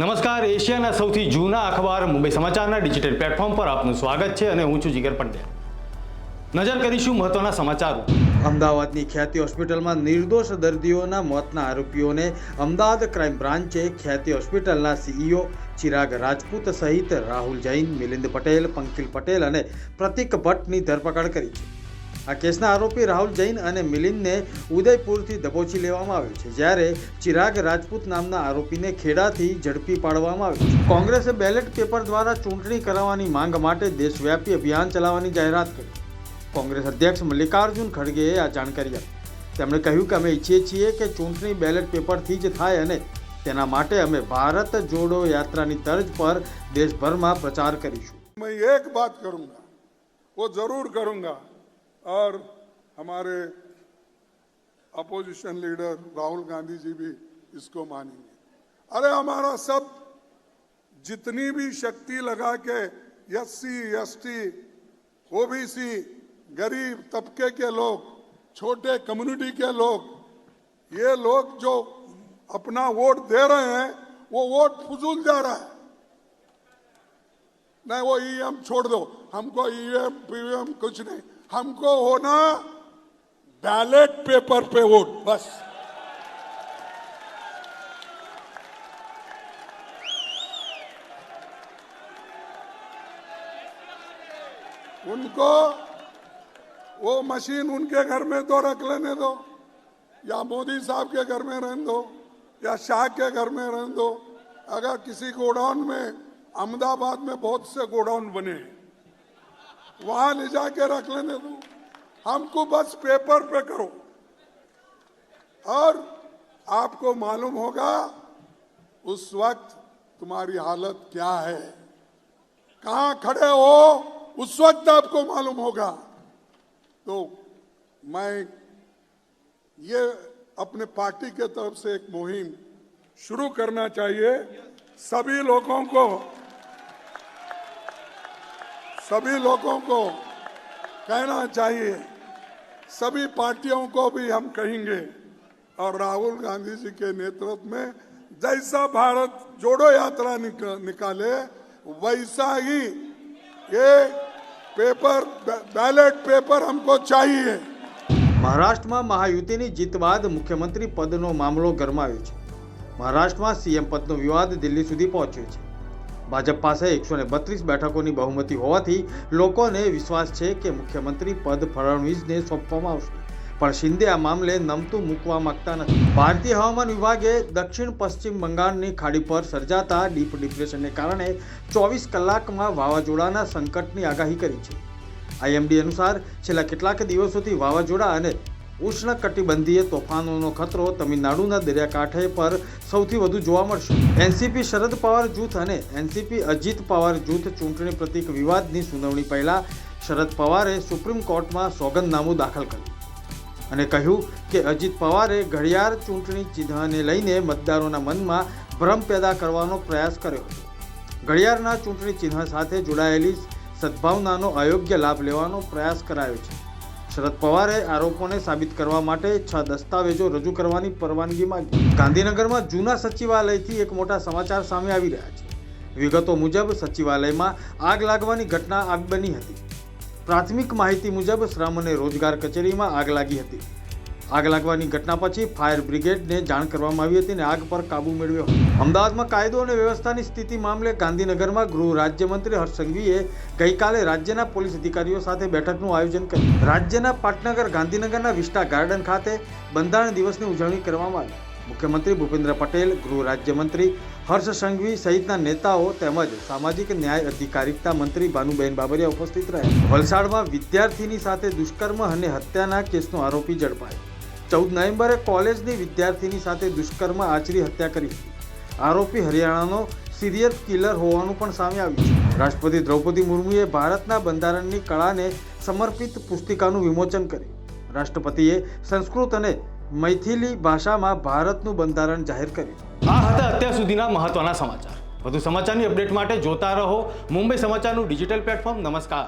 નમસ્કાર, એશિયાના સૌથી જૂના અખબાર મુંબઈ સમાચારના ડિજિટલ પ્લેટફોર્મ પર આપનું સ્વાગત છે અને હું છું જીગર પંડ્યા. નજર કરીશું મહત્વના સમાચારો. અમદાવાદની ખ્યાતિ હોસ્પિટલમાં નિર્દોષ દર્દીઓના મોતના આરોપીઓને અમદાવાદ ક્રાઇમ બ્રાન્ચે ખ્યાતિ હોસ્પિટલના સીઈઓ ચિરાગ રાજપૂત સહિત રાહુલ જૈન, મિલિંદ પટેલ, પંકિલ પટેલ અને પ્રતિક ભટ્ટની ધરપકડ કરી છે. આ કેસના આરોપી રાહુલ જૈન અને મિલિંદને ઉદયપુરથી દબોચી લેવામાં આવ્યો છે, જ્યારે ચિરાગ રાજપૂત નામના આરોપીને ખેડાથી ઝડપી પાડવામાં આવ્યું છે. કોંગ્રેસે બેલેટ પેપર દ્વારા ચૂંટણી કરાવવાની માંગ માટે દેશવ્યાપી અભિયાન ચલાવવાની જાહેરાત કરી. કોંગ્રેસ અધ્યક્ષ મલ્લિકાર્જુન ખડગેએ આ જાણકારી આપી. તેમણે કહ્યું કે અમે ઈચ્છીએ છીએ કે ચૂંટણી બેલેટ પેપરથી જ થાય અને તેના માટે અમે ભારત જોડો યાત્રાની તર્જ પર દેશભરમાં પ્રચાર કરીશું. મેં એક વાત કરુંગા વો જરૂર કરુંગા और हमारे अपोजिशन लीडर राहुल गांधी जी भी इसको मानेंगे। अरे हमारा सब जितनी भी शक्ति लगा के S C S T OBC, गरीब तबके के लोग, छोटे कम्युनिटी के लोग, ये लोग जो अपना वोट दे रहे हैं, वो वोट फजूल जा रहा है। नहीं, वो ईएम छोड़ दो। हमको ईएम पीएम कुछ नहीं। हमको होना बैलेट पेपर पे वोट, बस। उनको, वो मशीन उनके घर में तो रख लेने दो, या मोदी साहब के घर में रहने दो, या शाह के घर में रहने दो। अगर किसी गोडाउन में, अहमदाबाद में बहुत से गोडाउन बने हैं वहाँ ले जाके रख लेने दो। हमको बस पेपर पे करो। और आपको मालूम होगा, उस वक्त तुम्हारी हालत क्या है। कहा खड़े हो, उस वक्त आपको मालूम होगा। तो मैं ये अपने पार्टी के तरफ़ से एक मुहिम शुरू करना चाहिए। सभी लोगों को सभी लोगों को कहना चाहिए सभी पार्टियों को भी हम कहेंगे और राहुल गांधी जी के नेतृत्व में जैसा भारत जोड़ो यात्रा निक, निकाले वैसा ही ये पेपर बैलेट पेपर हमको चाहिए મહારાષ્ટ્રમાં મહાયુતિની જીત બાદ મુખ્યમંત્રી પદનો મામલો ગરમાયો છે મહારાષ્ટ્રમાં સીએમ પદનો વિવાદ દિલ્હી સુધી પહોંચ્યો છે ભાજપ પાસે એકસો ને બત્રીસ બેઠકોની બહુમતી હોવાથી લોકોને વિશ્વાસ છે કે મુખ્યમંત્રી પદ ફડણવીસને સોંપવામાં આવશે. પણ શિંદે આ મામલે નમતું મૂકવા માંગતા નથી. ભારતીય હવામાન વિભાગે દક્ષિણ પશ્ચિમ બંગાળની ખાડી પર સર્જાતા ડીપ ડિપ્રેશનને કારણે ચોવીસ કલાકમાં વાવાઝોડાના સંકટની આગાહી કરી છે. આઈએમડી અનુસાર છેલ્લા કેટલાક દિવસોથી વાવાઝોડા અને ઉષ્ણકટિબંધીય તોફાનોનો ખતરો તમિલનાડુના દરિયાકાંઠે પર સૌથી વધુ જોવા મળશે. એનસીપી શરદ પવાર જૂથ અને એનસીપી અજીત પવાર જૂથ ચૂંટણી પ્રતિક વિવાદની સુનાવણી પહેલા શરદ પવારે સુપ્રીમ કોર્ટમાં સોગંદનામું દાખલ કર્યું અને કહ્યું કે અજીત પવારે ઘડિયાળ ચૂંટણી ચિહ્નને લઈને મતદારોના મનમાં ભ્રમ પેદા કરવાનો પ્રયાસ કર્યો હતો. ઘડિયાળના ચૂંટણી ચિહ્ન સાથે જોડાયેલી સદભાવનાનો અયોગ્ય લાભ લેવાનો પ્રયાસ કરાયો છે. શરદ પવારે આરોપોને સાબિત કરવા માટે છ દસ્તાવેજો રજૂ કરવાની પરવાનગી માંગી. ગાંધીનગરમાં જૂના સચિવાલયથી એક મોટા સમાચાર સામે આવી રહ્યા છે. વિગતો મુજબ સચિવાલયમાં આગ લાગવાની ઘટના આગ બની હતી. પ્રાથમિક માહિતી મુજબ શ્રમ અને રોજગાર કચેરીમાં આગ લાગી હતી. આગ લાગવાની ઘટના પછી ફાયર બ્રિગેડને જાણ કરવામાં આવી હતી અને આગ પર કાબુ મેળવ્યો અમદાવાદમાં કાયદો અને વ્યવસ્થાની સ્થિતિ મામલે ગાંધીનગરમાં ગૃહ રાજ્યમંત્રી હર્ષ સંઘવીએ ગઈકાલે રાજ્યના પોલીસ અધિકારીઓ સાથે બેઠકનું આયોજન કર્યું. રાજ્યના પાટનગર, ગાંધીનગરના વિસ્ટા ગાર્ડન ખાતે બંધારણ દિવસની ઉજવણી કરવામાં આવી. મુખ્યમંત્રી ભૂપેન્દ્ર પટેલ, ગૃહ રાજ્યમંત્રી હર્ષ સંઘવી સહિતના નેતાઓ તેમજ સામાજિક ન્યાય અધિકારિકતા મંત્રી ભાનુબેન બાબરિયા ઉપસ્થિત રહ્યા. વલસાડમાં વિદ્યાર્થીની સાથે દુષ્કર્મ અને હત્યાના કેસનો આરોપી ઝડપાયો. ચૌદ નવેમ્બરે કોલેજની વિદ્યાર્થીની સાથે દુષ્કર્મ આચરી હત્યા કરી હતી. આરોપી હરિયાણાનો સિરિયલ કિલર હોવાનું પણ સામે આવ્યું છે. રાષ્ટ્રપતિ દ્રૌપદી મુર્મુએ ભારતના બંધારણની કળાને સમર્પિત પુસ્તિકાનું વિમોચન કર્યું. રાષ્ટ્રપતિએ સંસ્કૃત અને મૈથિલી ભાષામાં ભારતનું બંધારણ જાહેર કર્યું. આ હતા અત્યાર સુધીના મહત્વના સમાચાર. વધુ સમાચારની અપડેટ માટે જોતા રહો મુંબઈ સમાચારનું ડિજિટલ પ્લેટફોર્મ. નમસ્કાર.